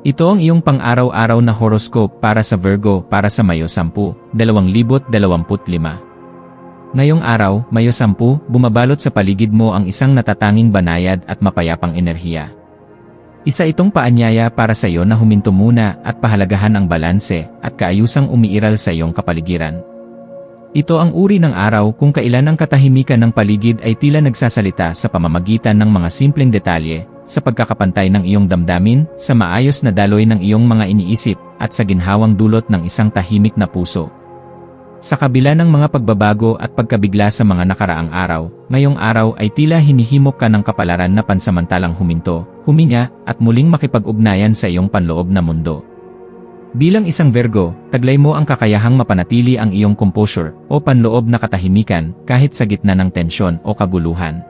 Ito ang iyong pang-araw-araw na horoscope para sa Virgo para sa Mayo 10, 2025. Ngayong araw, Mayo 10, bumabalot sa paligid mo ang isang natatanging banayad at mapayapang enerhiya. Isa itong paanyaya para sa iyo na huminto muna at pahalagahan ang balanse at kaayusang umiiral sa iyong kapaligiran. Ito ang uri ng araw kung kailan ang katahimikan ng paligid ay tila nagsasalita sa pamamagitan ng mga simpleng detalye, sa pagkakapantay ng iyong damdamin, sa maayos na daloy ng iyong mga iniisip, at sa ginhawang dulot ng isang tahimik na puso. Sa kabila ng mga pagbabago at pagkabigla sa mga nakaraang araw, ngayong araw ay tila hinihimok ka ng kapalaran na pansamantalang huminto, huminga, at muling makipag-ugnayan sa iyong panloob na mundo. Bilang isang Virgo, taglay mo ang kakayahang mapanatili ang iyong composure o panloob na katahimikan kahit sa gitna ng tensyon o kaguluhan.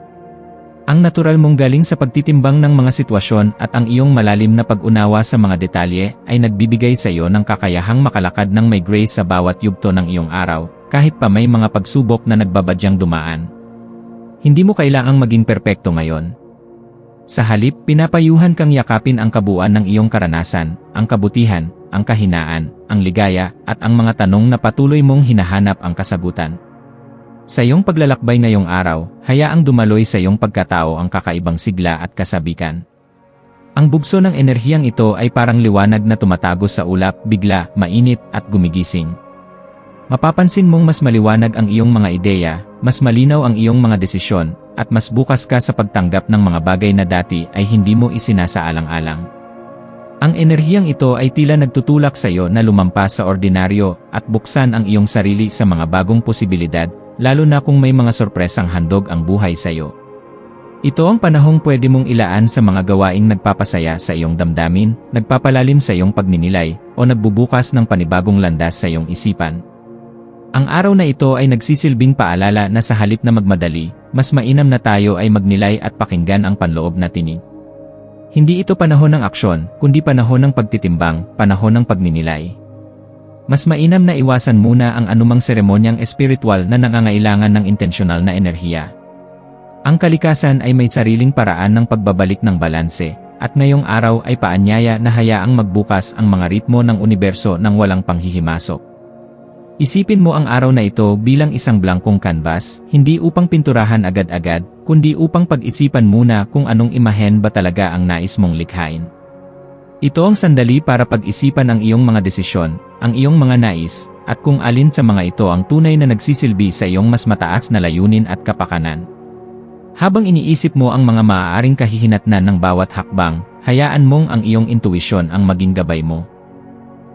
Ang natural mong galing sa pagtitimbang ng mga sitwasyon at ang iyong malalim na pag-unawa sa mga detalye ay nagbibigay sa iyo ng kakayahang makalakad ng may grace sa bawat yugto ng iyong araw, kahit pa may mga pagsubok na nagbabadyang dumaan. Hindi mo kailangang maging perpekto ngayon. Sa halip, pinapayuhan kang yakapin ang kabuuan ng iyong karanasan, ang kabutihan, ang kahinaan, ang ligaya, at ang mga tanong na patuloy mong hinahanap ang kasagutan. Sa iyong paglalakbay ngayong araw, hayaang dumaloy sa iyong pagkatao ang kakaibang sigla at kasabikan. Ang bugso ng enerhiyang ito ay parang liwanag na tumatagos sa ulap, bigla, mainit, at gumigising. Mapapansin mong mas maliwanag ang iyong mga ideya, mas malinaw ang iyong mga desisyon, at mas bukas ka sa pagtanggap ng mga bagay na dati ay hindi mo isinasaalang-alang. Ang enerhiyang ito ay tila nagtutulak sa iyo na lumampas sa ordinaryo at buksan ang iyong sarili sa mga bagong posibilidad lalo na kung may mga sorpresang handog ang buhay sa iyo. Ito ang panahong pwede mong ilaan sa mga gawaing nagpapasaya sa iyong damdamin, nagpapalalim sa iyong pagninilay, o nagbubukas ng panibagong landas sa iyong isipan. Ang araw na ito ay nagsisilbing paalala na sa halip na magmadali, mas mainam na tayo ay magnilay at pakinggan ang panloob na tinig. Hindi ito panahon ng aksyon, kundi panahon ng pagtitimbang, panahon ng pagninilay. Mas mainam na iwasan muna ang anumang seremonyang espiritual na nangangailangan ng intensyonal na enerhiya. Ang kalikasan ay may sariling paraan ng pagbabalik ng balanse, at ngayong araw ay paanyaya na hayaang magbukas ang mga ritmo ng universo ng walang panghihimasok. Isipin mo ang araw na ito bilang isang blankong canvas, hindi upang pinturahan agad-agad, kundi upang pag-isipan muna kung anong imahen ba talaga ang nais mong likhain. Ito ang sandali para pag-isipan ang iyong mga desisyon, ang iyong mga nais, at kung alin sa mga ito ang tunay na nagsisilbi sa iyong mas mataas na layunin at kapakanan. Habang iniisip mo ang mga maaaring kahihinatnan ng bawat hakbang, hayaan mong ang iyong intuisyon ang maging gabay mo.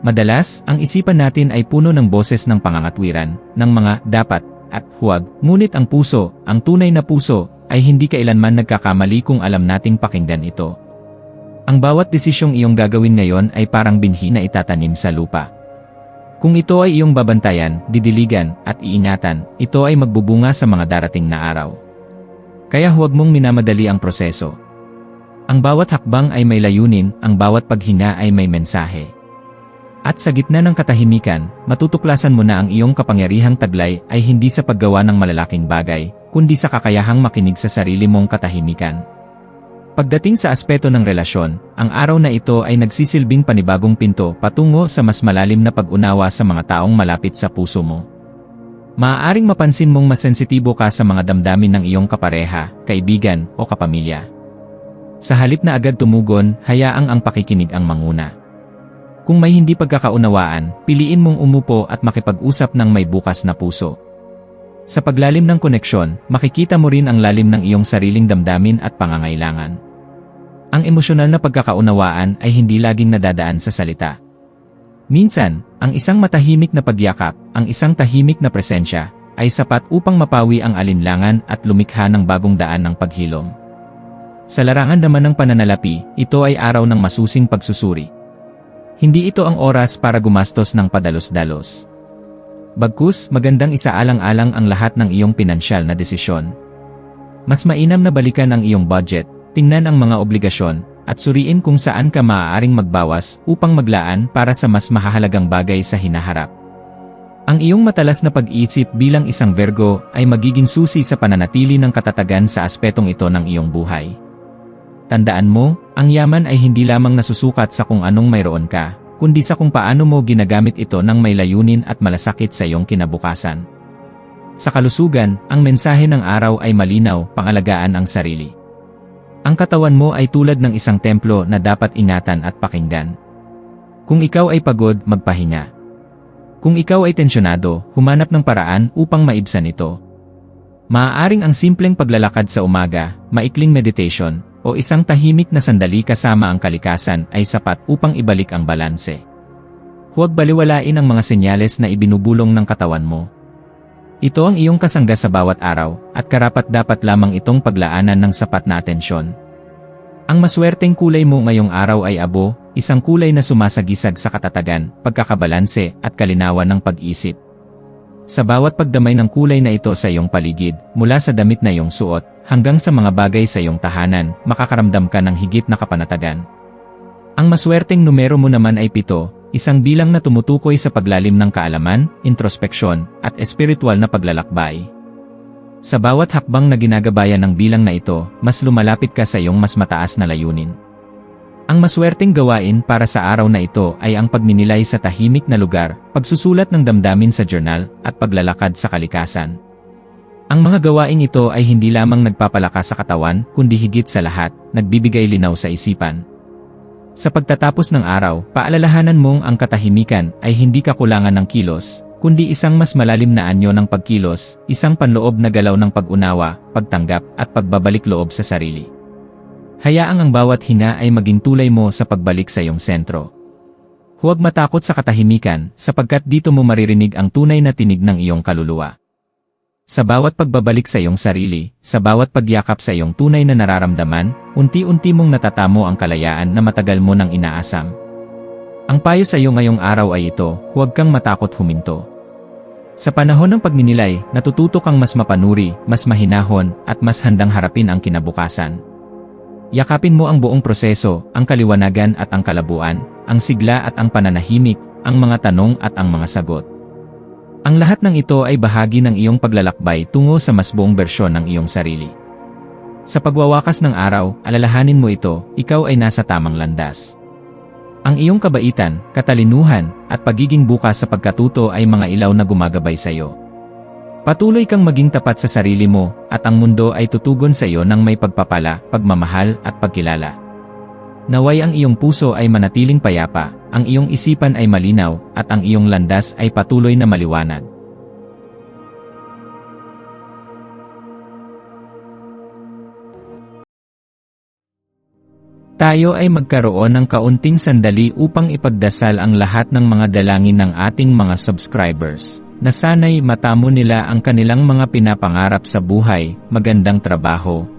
Madalas, ang isipan natin ay puno ng boses ng pangangatwiran, ng mga dapat at huwag, ngunit ang puso, ang tunay na puso, ay hindi kailanman nagkakamali kung alam nating pakinggan ito. Ang bawat desisyong iyong gagawin ngayon ay parang binhi na itatanim sa lupa. Kung ito ay iyong babantayan, didiligan, at iingatan, ito ay magbubunga sa mga darating na araw. Kaya huwag mong minamadali ang proseso. Ang bawat hakbang ay may layunin, ang bawat paghinga ay may mensahe. At sa gitna ng katahimikan, matutuklasan mo na ang iyong kapangyarihang taglay ay hindi sa paggawa ng malalaking bagay, kundi sa kakayahang makinig sa sarili mong katahimikan. Pagdating sa aspeto ng relasyon, ang araw na ito ay nagsisilbing panibagong pinto patungo sa mas malalim na pag-unawa sa mga taong malapit sa puso mo. Maaaring mapansin mong mas sensitibo ka sa mga damdamin ng iyong kapareha, kaibigan, o kapamilya. Sa halip na agad tumugon, hayaang ang pakikinig ang manguna. Kung may hindi pagkakaunawaan, piliin mong umupo at makipag-usap ng may bukas na puso. Sa paglalim ng koneksyon, makikita mo rin ang lalim ng iyong sariling damdamin at pangangailangan. Ang emosyonal na pagkakaunawaan ay hindi laging nadadaan sa salita. Minsan, ang isang matahimik na pagyakap, ang isang tahimik na presensya, ay sapat upang mapawi ang alinlangan at lumikha ng bagong daan ng paghilom. Sa larangan naman ng pananalapi, ito ay araw ng masusing pagsusuri. Hindi ito ang oras para gumastos ng padalos-dalos. Bagkus, magandang isaalang-alang ang lahat ng iyong pinansyal na desisyon. Mas mainam na balikan ang iyong budget, tingnan ang mga obligasyon, at suriin kung saan ka maaaring magbawas upang maglaan para sa mas mahahalagang bagay sa hinaharap. Ang iyong matalas na pag-isip bilang isang Virgo ay magiging susi sa pananatili ng katatagan sa aspetong ito ng iyong buhay. Tandaan mo, ang yaman ay hindi lamang nasusukat sa kung anong mayroon ka, kundi sa kung paano mo ginagamit ito ng may layunin at malasakit sa iyong kinabukasan. Sa kalusugan, ang mensahe ng araw ay malinaw, pangalagaan ang sarili. Ang katawan mo ay tulad ng isang templo na dapat ingatan at pakinggan. Kung ikaw ay pagod, magpahinga. Kung ikaw ay tensyonado, humanap ng paraan upang maibsan ito. Maaaring ang simpleng paglalakad sa umaga, maikling meditation, o isang tahimik na sandali kasama ang kalikasan ay sapat upang ibalik ang balanse. Huwag baliwalain ang mga senyales na ibinubulong ng katawan mo. Ito ang iyong kasangga sa bawat araw, at karapat dapat lamang itong paglaanan ng sapat na atensyon. Ang maswerteng kulay mo ngayong araw ay abo, isang kulay na sumasagisag sa katatagan, pagkakabalanse, at kalinawan ng pag-isip. Sa bawat pagdamay ng kulay na ito sa iyong paligid, mula sa damit na iyong suot, hanggang sa mga bagay sa iyong tahanan, makakaramdam ka ng higit na kapanatagan. Ang maswerteng numero mo naman ay pito, isang bilang na tumutukoy sa paglalim ng kaalaman, introspeksyon, at espiritual na paglalakbay. Sa bawat hakbang na ginagabayan ng bilang na ito, mas lumalapit ka sa iyong mas mataas na layunin. Ang maswerteng gawain para sa araw na ito ay ang pagninilay sa tahimik na lugar, pagsusulat ng damdamin sa journal, at paglalakad sa kalikasan. Ang mga gawaing ito ay hindi lamang nagpapalakas sa katawan, kundi higit sa lahat, nagbibigay linaw sa isipan. Sa pagtatapos ng araw, paalalahanan mong ang katahimikan ay hindi kakulangan ng kilos, kundi isang mas malalim na anyo ng pagkilos, isang panloob na galaw ng pag-unawa, pagtanggap, at pagbabalik loob sa sarili. Hayaang ang bawat hinga ay maging tulay mo sa pagbalik sa iyong sentro. Huwag matakot sa katahimikan, sapagkat dito mo maririnig ang tunay na tinig ng iyong kaluluwa. Sa bawat pagbabalik sa iyong sarili, sa bawat pagyakap sa iyong tunay na nararamdaman, unti-unti mong natatamo ang kalayaan na matagal mo nang inaasam. Ang payo sa iyo ngayong araw ay ito, huwag kang matakot huminto. Sa panahon ng pagninilay, natututo kang mas mapanuri, mas mahinahon, at mas handang harapin ang kinabukasan. Yakapin mo ang buong proseso, ang kaliwanagan at ang kalabuan, ang sigla at ang pananahimik, ang mga tanong at ang mga sagot. Ang lahat ng ito ay bahagi ng iyong paglalakbay tungo sa mas buong bersyon ng iyong sarili. Sa pagwawakas ng araw, alalahanin mo ito, ikaw ay nasa tamang landas. Ang iyong kabaitan, katalinuhan, at pagiging bukas sa pagkatuto ay mga ilaw na gumagabay sa iyo. Patuloy kang maging tapat sa sarili mo, at ang mundo ay tutugon sa iyo ng may pagpapala, pagmamahal, at pagkilala. Naway ang iyong puso ay manatiling payapa, ang iyong isipan ay malinaw, at ang iyong landas ay patuloy na maliwanag. Tayo ay magkaroon ng kaunting sandali upang ipagdasal ang lahat ng mga dalangin ng ating mga subscribers na sana'y matamo nila ang kanilang mga pinapangarap sa buhay, magandang trabaho,